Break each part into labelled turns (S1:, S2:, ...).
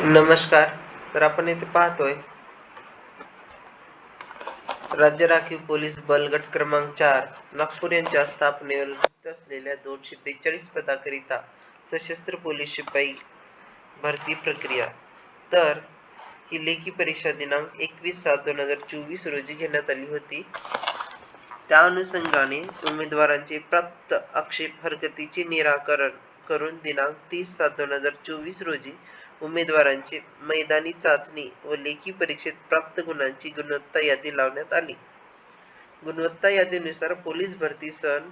S1: नमस्कार. तर आपण इथे पाहतोय राज्य राखीव पोलीस बल गट क्रमांक चार नागपूर यांच्या स्थापनेवर रिक्त असलेल्या दोनशे बेचाळीस पदाकरिता सशस्त्र पोलीस शिपाई भरती प्रक्रिया. तर ही लेखी परीक्षा दिनांक एकवीस सात दोन हजार चोवीस रोजी घेण्यात आली होती. त्या अनुषंगाने उमेदवारांचे प्राप्त आक्षेप हरकतीचे निराकरण करून दिनांक तीस सात दोन हजार चोवीस रोजी उमेदवारांची मैदानी चाचणी व लेखी परीक्षेत प्राप्त गुणांची गुणवत्ता यादी लावण्यात आली. गुणवत्ता यादीनुसार पोलीस भरती सन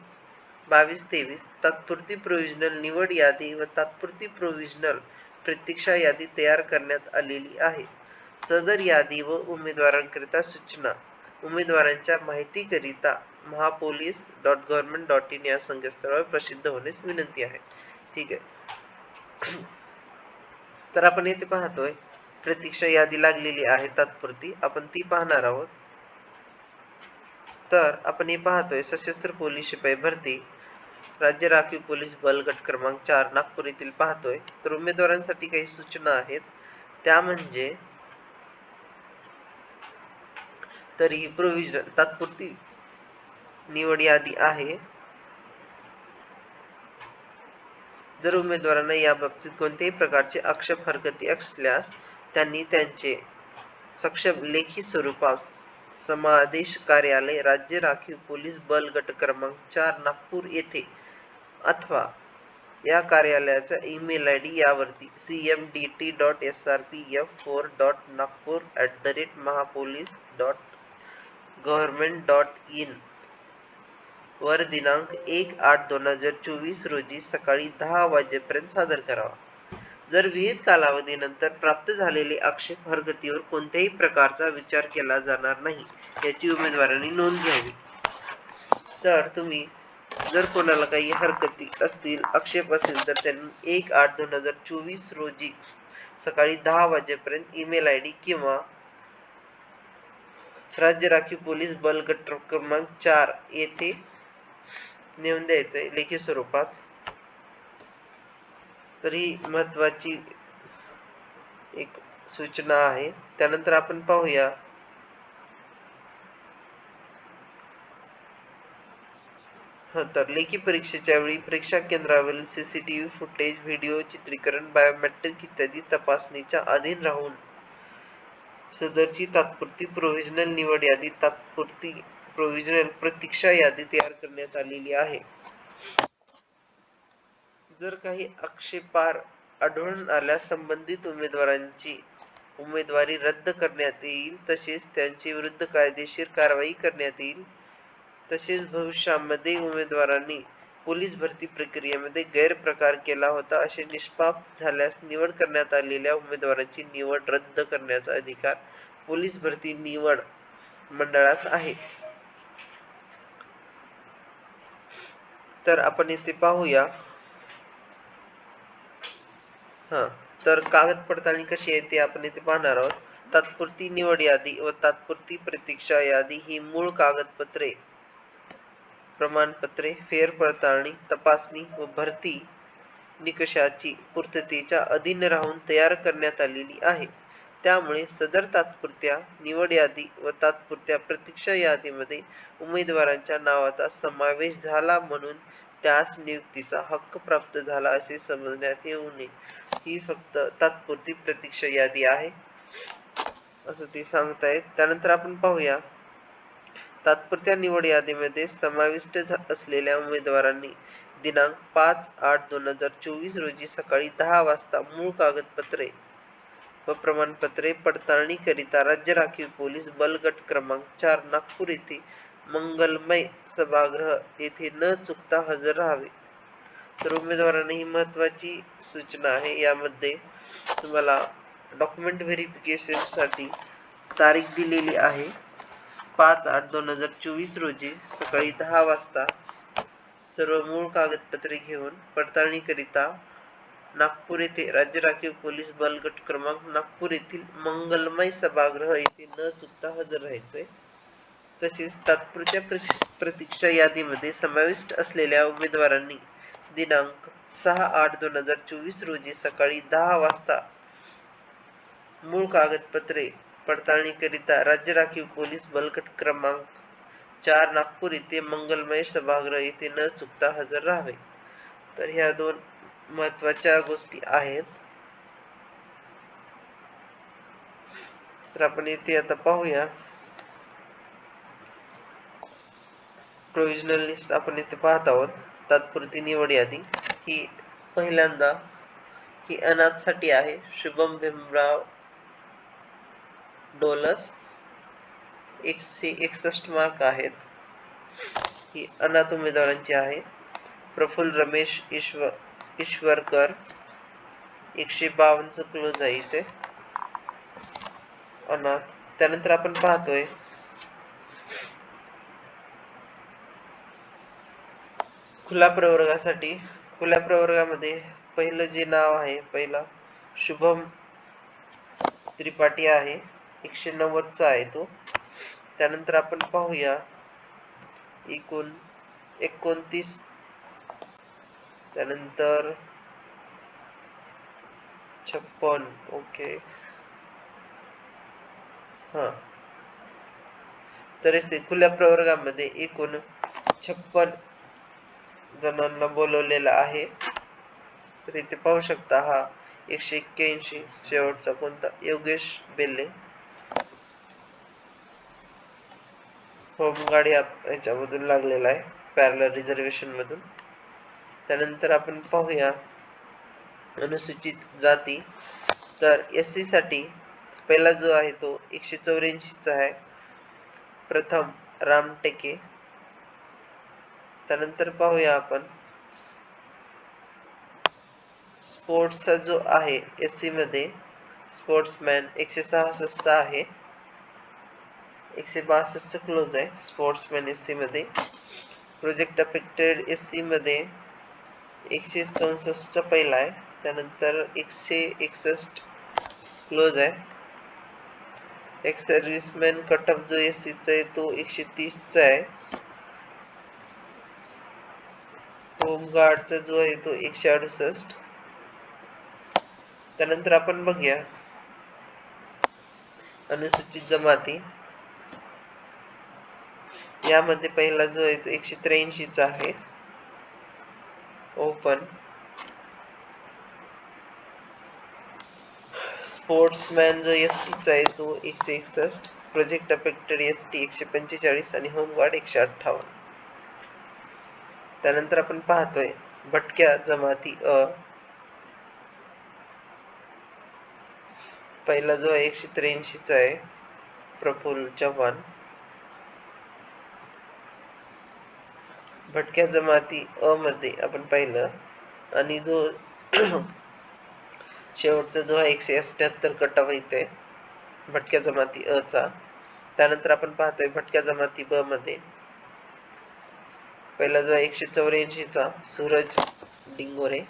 S1: बावीस तेवीस तात्पुरती प्रोव्हिजनल निवड यादी व तात्पुरती प्रोव्हिजनल प्रतीक्षा यादी तयार करण्यात आलेली आहे. सदर यादी व उमेदवारांकरिता सूचना. उमेदवारांच्या माहितीकरिता Mahapolice dot government dot in या संकेतस्थळावर प्रसिद्ध होण्यास विनंती आहे. ठीक आहे. तर आपण येथे पाहतोय प्रतीक्षा यादी लागलेली आहे तात्पुरती. आपण ती पाहणार आहोत. तर आपण हे पाहतोय सशस्त्र पोलीस शिपाई भरती राज्य राखीव पोलीस बल गट क्रमांक चार नागपूर येथील पाहतोय. तर उमेदवारांसाठी काही सूचना आहेत. त्या म्हणजे तर ही प्रोव्हिजन तात्पुरती निवड यादी आहे. जर उमेदवारांना या बाबतीत कोणत्याही प्रकारचे आक्षेप हरकती असल्यास त्यांनी त्यांचे सक्षम लेखी स्वरूपात समादेश कार्यालय राज्य राखीव पोलीस बल गट क्रमांक चार नागपूर येथे अथवा या कार्यालयाचा ईमेल आय डी यावरती C M D T dot S R P F four dot Nagpur at the rate Mahapolice dot government dot in वर दिनांक एक आठ दोन हजार चोवीस रोजी सकाळी दहा वाजेपर्यंत सादर करावा. जर विहित कालावधीनंतर प्राप्त झालेले आक्षेप हरकतीवर कोणत्याही प्रकारचा विचार केला जाणार नाही याची उमेदवारांनी नोंद घ्यावी. तर तुम्ही जर कोणाला काही हरकती असतील आक्षेप असेल तर त्यांनी एक आठ दोन हजार चोवीस रोजी सकाळी दहा वाजेपर्यंत ईमेल आय डी किंवा राज्य राखीव पोलीस बल गट क्रमांक चार येथे नेऊन द्यायचंय लेखी स्वरूपात. तर ही महत्वाची एक सूचना आहे. त्यानंतर आपण पाहूया. हा तर लेखी परीक्षेच्या वेळी परीक्षा केंद्रावरील सीसीटीव्ही फुटेज व्हिडिओ चित्रीकरण बायोमेट्रिक इत्यादी तपासणीच्या अधीन राहून सदरची तात्पुरती प्रोव्हिजनल निवड यादी तात्पुरती प्रोव्हिजनल प्रतीक्षा यादी तयार करण्यात आलेली आहे. जर काही आक्षेपार आढळून आल्यास संबंधित उमेदवारांची उमेदवारी रद्द करण्यात येईल तसेच त्यांचे विरुद्ध कायदेशीर कारवाई करण्यात येईल तसेच भविष्यामध्ये उमेदवारांनी पोलीस भरती प्रक्रियेमध्ये गैरप्रकार केला होता असे निष्पाप झाल्यास निवड करण्यात आलेल्या उमेदवारांची निवड रद्द करण्याचा अधिकार पोलीस भरती निवड मंडळास आहे. तर आपण इथे पाहूया. हा तर कागद पडताळणी कशी आहे ते आपण इथे पाहणार आहोत. तात्पुरती निवड यादी व तात्पुरती प्रतीक्षा यादी ही मूळ कागदपत्रे प्रमाणपत्रे फेर पडताळणी तपासणी व भरती निकषाची पूर्ततेच्या अधीन राहून तयार करण्यात आलेली आहे. त्यामुळे सदर तात्पुरत्या निवड यादी व तात्पुरत्या प्रतीक्षा यादीमध्ये उमेदवारांच्या नावाचा समावेश झाला म्हणून त्यास नियुक्तीचा हक्क प्राप्त झाला असे समजण्यात येऊ नये. ही फक्त तात्पुरती प्रतीक्षा यादी आहे. असं ते सांगतायत. त्यानंतर आपण पाहूया. तात्पुरत्या निवड यादीमध्ये समाविष्ट असलेल्या उमेदवारांनी दिनांक पाच आठ दोन हजार चोवीस रोजी सकाळी दहा वाजता मूळ कागदपत्रे व प्रमाणपत्रे पडताळणी करिता राज्य राखीव पोलीस बलगट क्रमांक चार नागपूर येथे मंगलमय सभागृह येथे न चुकता हजर राहावे. तर उमेदवारांना ही महत्वाची सूचना आहे. यामध्ये तुम्हाला डॉक्युमेंट व्हेरिफिकेशनसाठी तारीख दिलेली आहे. पाच आठ दोन हजार चोवीस रोजी सकाळी दहा वाजता सर्व मूळ कागदपत्रे घेऊन पडताळणीकरिता नागपूर येथे राज्य राखीव पोलीस बलगट क्रमांक नागपूर येथील मंगलमय सभागृह येथे न चुकता हजर राहायचंय तसेच तात्पुरत्या प्रतीक्षा यादीमध्ये समाविष्ट असलेल्या उमेदवारांनी दिनांक सहा आठ दोन हजार चोवीस रोजी सकाळी दहा वाजता मूळ कागदपत्रे पडताळणीकरिता राज्य राखीव पोलीस बलकट क्रमांक चार नागपूर येथे मंगलमय सभागृह येथे न चुकता हजर राहावे. तर ह्या दोन महत्त्वाच्या गोष्टी आहेत. तर आपण इथे आता पाहूया. प्रोव्हिजनल लिस्ट आपण इथे पाहत आहोत. तात्पुरती निवड यादी. ही पहिल्यांदा ही अनाथसाठी आहे. शुभम भीमराव डोलस. एकशे एकसष्ट मार्क आहेत. ही अनाथ उमेदवारांची आहे. प्रफुल्ल रमेश ईश्वर ईश्वरकर. एकशे बावन्नचं क्लोज आहे इथे. अनाथ. त्यानंतर आपण पाहतोय खुला प्रवर्गासाठी खुल्या प्रवर्गामध्ये पहिलं जे नाव आहे पहिला शुभम त्रिपाठी आहे एकशे नव्वदचा आहे तो. त्यानंतर आपण पाहूया एकूण एकोणतीस. त्यानंतर छप्पन ओके. हा. तर खुल्या प्रवर्गामध्ये एकूण छप्पन जणांना बोलवलेला आहे. तर इथे पाहू शकता हा एकशे एक्क्याऐंशी शेवटचा कोणता? योगेश बेल्ले होमगार्ड गाडी ह्याच्यामधून लागलेला आहे पॅरलर रिझर्वेशन मधून. त्यानंतर आपण पाहूया अनुसूचित जाती. तर एस सी साठी पहिला जो आहे तो एकशे चौऱ्याऐंशीचा आहे. प्रथम रामटेके त्यानंतर पाहूया आपण. स्पोर्ट्सचा जो आहे एस सी मध्ये स्पोर्ट्समॅन एकशे सहासष्ट आहे. एकशे बासष्ट क्लोज आहे स्पोर्ट्समॅन एस सी मध्ये. प्रोजेक्ट अफेक्टेड एस सी मध्ये एकशे चौसष्ट पहिला आहे त्यानंतर एकशे एकसष्ट क्लोज आहे. एक सर्व्हिसमॅन कटअप जो एस सीचा आहे तो एकशे तीसचा आहे. होमगार्डचा जो आहे तो एकशे अडुसष्ट त्यानंतर आपण बघूया. अनुसूचित जमाती. यामध्ये पहिला जो आहे तो एकशे त्र्याऐंशीचा आहे. ओपन स्पोर्ट्समॅन जो एस टीचा आहे तो एकशे एकसष्ट. प्रोजेक्ट अफेक्टेड एस टी एकशे पंचेचाळीस आणि होमगार्ड एकशे अठ्ठावन्न. त्यानंतर आपण पाहतोय भटक्या जमाती अ. पहिला जो आहे एकशे त्र्याऐंशीचा आहे प्रफुल्ल चव्हाण. भटक्या जमाती अ मध्ये आपण पाहिलं आणि जो शेवटचा जो आहे एकशे अठ्याहत्तर कटाव इथे भटक्या जमाती अ चा. त्यानंतर आपण पाहतोय भटक्या जमाती ब मध्ये. पहिला जो आहे एकशे चौऱ्याऐंशीचा सूरज डिंगोरे.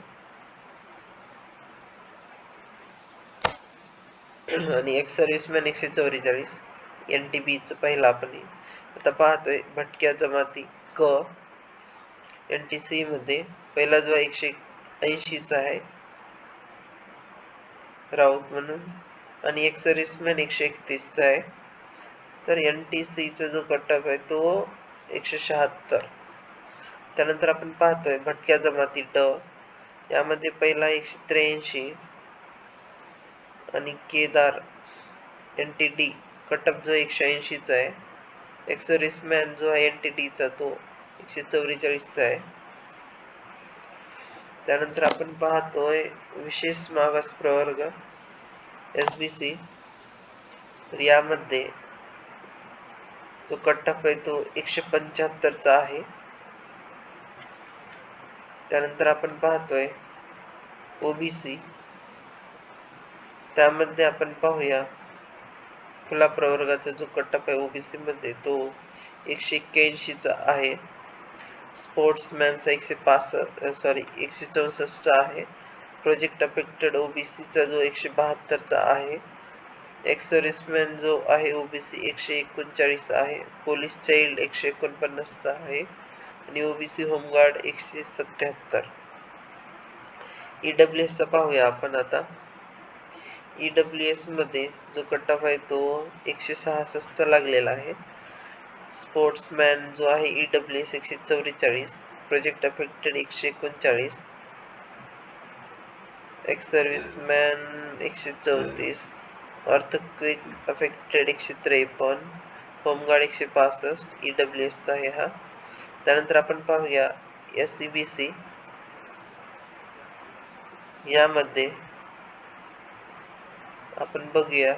S1: आणि एक सर्व्हिसमॅन एकशे चौवेचाळीस. एन टी बीचं पहिला आपण आता पाहतोय भटक्या जमाती क. एन टी सी मध्ये पहिला जो एकशे ऐंशीचा आहे राऊत म्हणून. आणि एक सर्व्हिसमॅन एकशे एकतीसचा आहे. तर एन टी सीचा जो कटअप आहे तो एकशे शहात्तर. त्यानंतर आपण पाहतोय भटक्या जमाती ड. यामध्ये पहिला एकशे त्र्याऐंशी आणि Kedar N T D. Cutoff जो एकशे ऐंशीचा आहे. एक सर्व्हिसमॅन जो आहे एन टी डीचा तो एकशे चौवेचाळीसचा आहे. त्यानंतर आपण पाहतोय विशेष मागास प्रवर्ग एस बी सी. तर यामध्ये जो कटअप आहे तो एकशे पंच्याहत्तरचा आहे. त्यानंतर आपण पाहतोय ओबीसी त्यामध्ये आपण पाहूया खुला प्रवर्गाचा जो कटअप आहे ओबीसी मध्ये तो एकशे एक्क्याऐंशीचा आहे. स्पोर्ट्समॅनचा एकशे पासष्ट सॉरी एकशे चौसष्ट आहे. प्रोजेक्ट अफेक्टेड ओबीसीचा जो एकशे बहात्तरचा आहे. एक्स सर्व्हिसमॅन जो आहे ओबीसी एकशे एकोणचाळीस आहे. पोलीस चाइल्ड एकशे एकोणपन्नासचा आहे. आणि ओबीसी होमगार्ड एकशे सत्याहत्तर ईडब्ल्यू एसचा पाहूया आपण आता। ई डब्ल्यू एस मध्ये जो कट ऑफ़ आहे तो एकशे सहासष्टचा लागलेला आहे. स्पोर्ट्समॅन जो आहे ई डब्ल्यू एस एकशे चौवेचाळीस प्रोजेक्ट अफेक्टेड एकशे एकोणचाळीस. एक्स सर्व्हिसमॅन एकशे चौतीस अर्थक्विक अफेक्टेड एकशे त्रेपन्न होमगार्ड एकशे पासष्ट ई डब्ल्यू एसचा आहे हा. त्यानंतर आपण पाहूया एस सी बी सी यामध्ये आपण बघूया.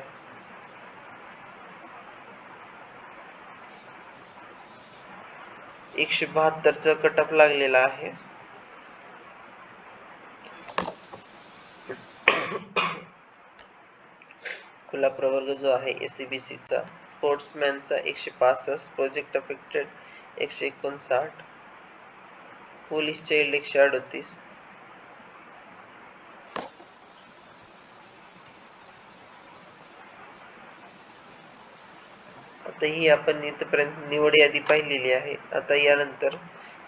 S1: एकशे बहात्तरचा कटअप लागलेला आहे. खुला प्रवर्ग जो आहे एसीबीसीचा स्पोर्ट्समॅनचा एकशे पासष्ट प्रोजेक्ट अफेक्टेड एकशे एकोणसाठ. पोलीस चाइल्ड एकशे अडतीस. आता ही आपण इथपर्यंत निवड यादी पाहिलेली आहे. आता यानंतर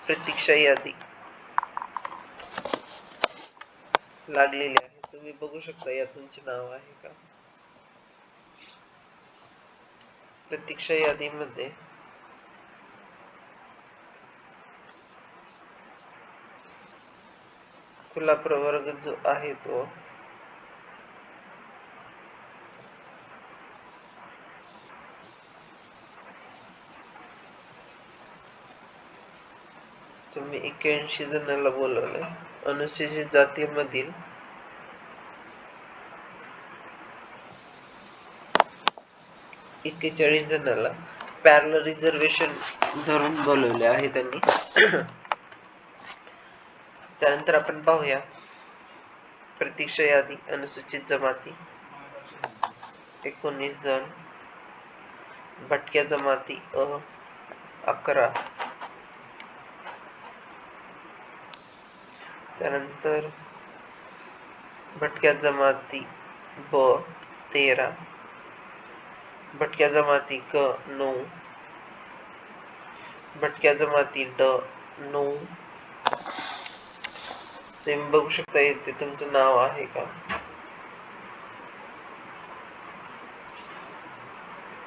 S1: प्रतीक्षा यादी लागलेली आहे. तुम्ही बघू शकता या तुमचे नाव आहे का? प्रतीक्षा यादीमध्ये खुला प्रवर्ग जो आहे तो तुम्ही एक्क्याऐंशी जणांना बोलवलंय. अनुसूचित जातीमधील एक्केचाळीस जणांना पॅरल रिझर्वेशन धरून बोलवले आहे त्यांनी. त्यानंतर आपण पाहूया. प्रतीक्षा यादी अनुसूचित जमाती. एकोणीस जण. भटक्या जमाती अ अकरा. त्यानंतर भटक्या जमाती ब तेरा. भटक्या जमाती क नऊ. भटक्या जमाती ड नऊ. तुम्ही बघू शकता येते तुमचं नाव आहे का?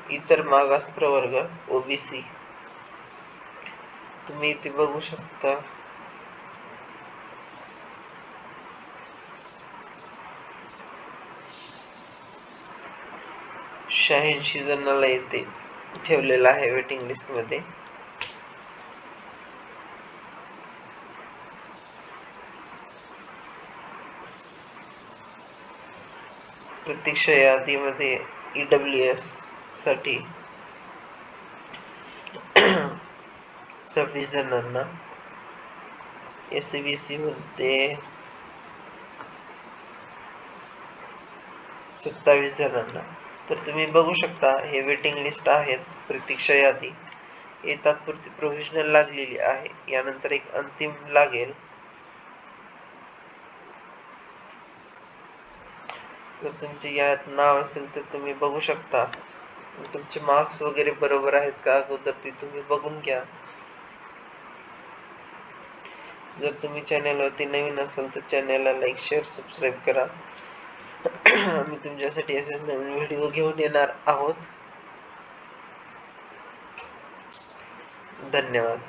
S1: इतर मागास प्रवर्ग ओबीसी तुम्ही इथे बघू शकता. शहाऐंशी जणांना येते ठेवलेला आहे वेटिंग लिस्टमध्ये. प्रतीक्षा यादीमध्ये ई एससाठी सव्वीस जणांना एस सी मध्ये सत्तावीस जणांना. तर तुम्ही बघू शकता हे वेटिंग लिस्ट आहेत प्रतीक्षा यादी हे तात्पुरती प्रोव्हिजनल लागलेली आहे. यानंतर एक अंतिम लागेल. जर तुमचे यात नाव असेल तर तुम्ही बघू शकता. तुमचे मार्क्स वगैरे बरोबर आहेत का? अगोदर ते तुम्ही बघून घ्या. जर तुम्ही चॅनलवरती नवीन असाल तर चॅनलला लाईक शेअर सबस्क्राईब करा. आम्ही तुमच्यासाठी असेच नवीन व्हिडिओ घेऊन येणार आहोत. धन्यवाद.